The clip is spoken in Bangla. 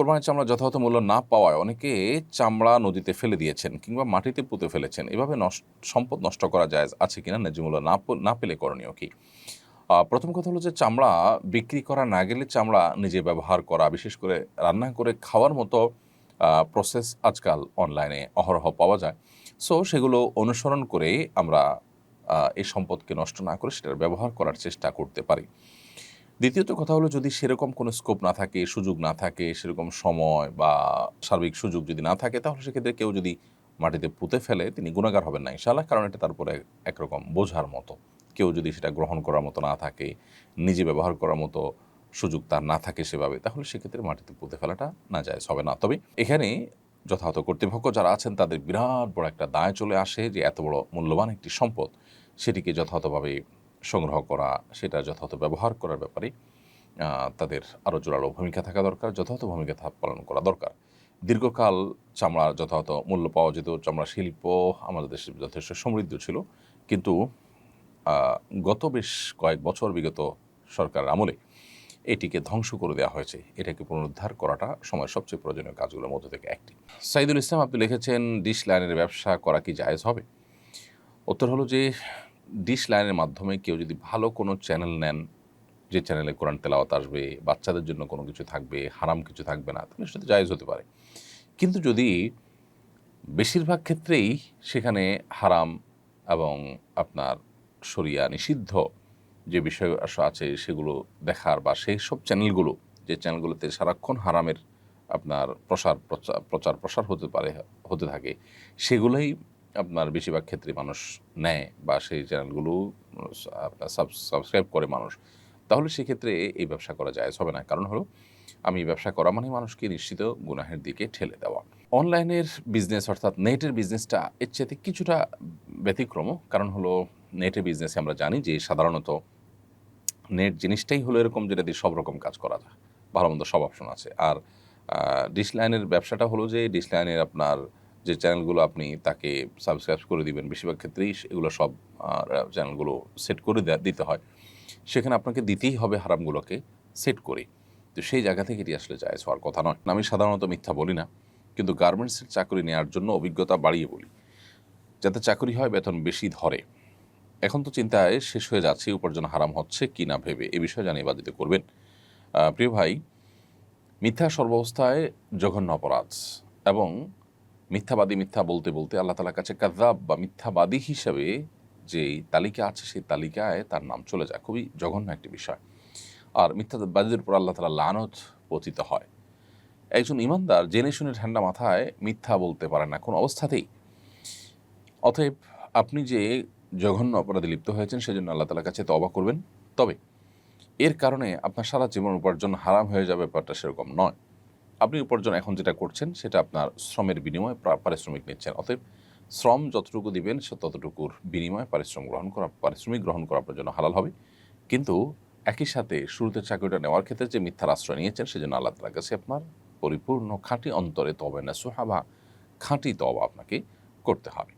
কোরবানির চামড়া যথাযথ মূল্য না পাওয়ায় অনেকে চামড়া নদীতে ফেলে দিয়েছেন কিংবা মাটিতে পুঁতে ফেলেছেন। এভাবে সম্পদ নষ্ট করা যায়, আছে কিনা ন্যায্য মূল্য না না পেলে করণীয় কি? প্রথম কথা হলো যে চামড়া বিক্রি করা না গেলে চামড়া নিজে ব্যবহার করা, বিশেষ করে রান্না করে খাওয়ার মতো প্রসেস আজকাল অনলাইনে অহরহ পাওয়া যায়। সো সেগুলো অনুসরণ করে আমরা এই সম্পদকে নষ্ট না করে সেটার ব্যবহার করার চেষ্টা করতে পারি। দ্বিতীয়ত কথা হলো যদি সেরকম কোনো স্কোপ না থাকে, সুযোগ না থাকে, সেরকম সময় বা সার্বিক সুযোগ যদি না থাকে, তাহলে সেক্ষেত্রে কেউ যদি মাটিতে পুঁতে ফেলে, তিনি গুণাগার হবেন না ইনশাআল্লাহ। কারণ এটা তারপরে একরকম বোঝার মতো। কেউ যদি সেটা গ্রহণ করার মতো না থাকে, নিজে ব্যবহার করার মতো সুযোগ তার না থাকে সেভাবে, তাহলে সেক্ষেত্রে মাটিতে পুঁতে ফেলাটা না যায় হবে না। তবে এখানে যথাযথ কর্তৃপক্ষ যারা আছেন, তাদের বিরাট বড় একটা দায় চলে আসে যে, এত বড় মূল্যবান একটি সম্পদ, সেটিকে যথাযথভাবে সংগ্রহ করা, সেটা যথাযথ ব্যবহার করার ব্যাপারে তাদের আরও জোরালো ভূমিকা থাকা দরকার, যথাযথ ভূমিকা পালন করা দরকার। দীর্ঘকাল চামড়ার যথাযথ মূল্য পাওয়া যেত, চামড়া শিল্প আমাদের দেশে যথেষ্ট সমৃদ্ধ ছিল। কিন্তু গত বেশ কয়েক বছর বিগত সরকারের আমলে এটিকে ধ্বংস করে দেওয়া হয়েছে। এটাকে পুনরুদ্ধার করাটা সময়ের সবচেয়ে প্রয়োজনীয় কাজগুলোর মধ্যে থেকে একটি। সাইদুল ইসলাম, আপনি লিখেছেন, ডিশ লাইনের ব্যবসা করা কি জায়েজ হবে? উত্তর হলো যে ডিশ লাইনের মাধ্যমে কেউ যদি ভালো কোনো চ্যানেল নেন, যে চ্যানেলে কোরআন তেলাওয়াত আসবে, বাচ্চাদের জন্য কোনো কিছু থাকবে, হারাম কিছু থাকবে না তাহলে সেটা জায়েজ হতে পারে। কিন্তু যদি বেশিরভাগ ক্ষেত্রেই সেখানে হারাম এবং আপনার শরিয়া নিষিদ্ধ যে বিষয় আছে সেগুলো দেখার বা সেই সব চ্যানেলগুলো যে চ্যানেলগুলোতে সারাক্ষণ হারামের আপনার প্রসার প্রচার- প্রচার প্রসার হতে পারে, হতে থাকে, সেগুলোই আপনার বেশিরভাগ ক্ষেত্রে মানুষ নেয় বা সেই চ্যানেলগুলো, আপনার সাবস্ক্রাইব করে মানুষ। তাহলে সেক্ষেত্রে এই ব্যবসা করা যায়, হবে না। কারণ হলো, আমি ব্যবসা করা মানে মানুষকে নিশ্চিত গুনাহের দিকে ঠেলে দেওয়া। অনলাইনের বিজনেস অর্থাৎ নেটের বিজনেসটা এর চাইতে কিছুটা ব্যতিক্রম কারণ হলো, নেটের বিজনেসে আমরা জানি যে সাধারণত নেট জিনিসটাই হলো এরকম যেটা দিয়ে সব রকম কাজ করা যায়। ভালো মন্দ সব অপশন আছে। আর ডিশ লাইনের ব্যবসাটা হলো যে ডিশ লাইনের আপনার যে চ্যানেলগুলো আপনি তাকে সাবস্ক্রাইব করে দিবেন, বেশিরভাগ ক্ষেত্রেই এগুলো সব চ্যানেলগুলো সেট করে দিতে হয়। সেখানে আপনাকে দিতেই হবে হারামগুলোকে সেট করে। তো সেই জায়গা থেকে এটি আসলে যায় হওয়ার কথা নয়। আমি সাধারণত মিথ্যা বলি না, কিন্তু গার্মেন্টসের চাকরি নেওয়ার জন্য অভিজ্ঞতা বাড়িয়ে বলি। যাতে চাকরি হয়, বেতন বেশি ধরে। এখন তো চিন্তায় শেষ হয়ে যাচ্ছে উপার্জন হারাম হচ্ছে কি না ভেবে। এ বিষয়ে জানিয়ে বাধিত করবেন। প্রিয় ভাই, মিথ্যা সর্বাবস্থায় জঘন্য অপরাধ এবং মিথ্যাবাদী মিথ্যা বলতে বলতে আল্লাহ তালার কাছে কাজাব বা মিথ্যাবাদী হিসাবে যেই তালিকা আছে সেই তালিকায় তার নাম চলে যায়। খুবই জঘন্য একটি বিষয়। আর মিথ্যাবাদীদের উপর আল্লাহ তালা লানত পতিত হয়। একজন ইমানদার জেনে শুনে ঠান্ডা মাথায় মিথ্যা বলতে পারে না, কোনো অবস্থাতেই। অতএব আপনি যে জঘন্য অপরাধে লিপ্ত হয়েছেন সেজন্য আল্লাহ তালার কাছে তবা করবেন। তবে এর কারণে আপনার সারা জীবন উপার্জন হারাম হয়ে যাবে ব্যাপারটা সেরকম নয়। আপনি উপার্জন এখন যেটা করছেন, সেটা আপনার শ্রমের বিনিময়ে পারিশ্রমিক নিচ্ছেন। অতএব শ্রম যতটুকু দিবেন, সে ততটুকুর বিনিময়ে পারিশ্রম গ্রহণ করা, পারিশ্রমিক গ্রহণ করা আপনার জন্য হালাল হবে। কিন্তু একই সাথে শুরুতে চাকরিটা নেওয়ার ক্ষেত্রে যে মিথ্যার আশ্রয় নিয়েছেন, সেজন্য আল্লাহ তালার কাছে আপনার পরিপূর্ণ খাঁটি অন্তরে তবে না সোহাবা খাঁটি তবা আপনাকে করতে হবে।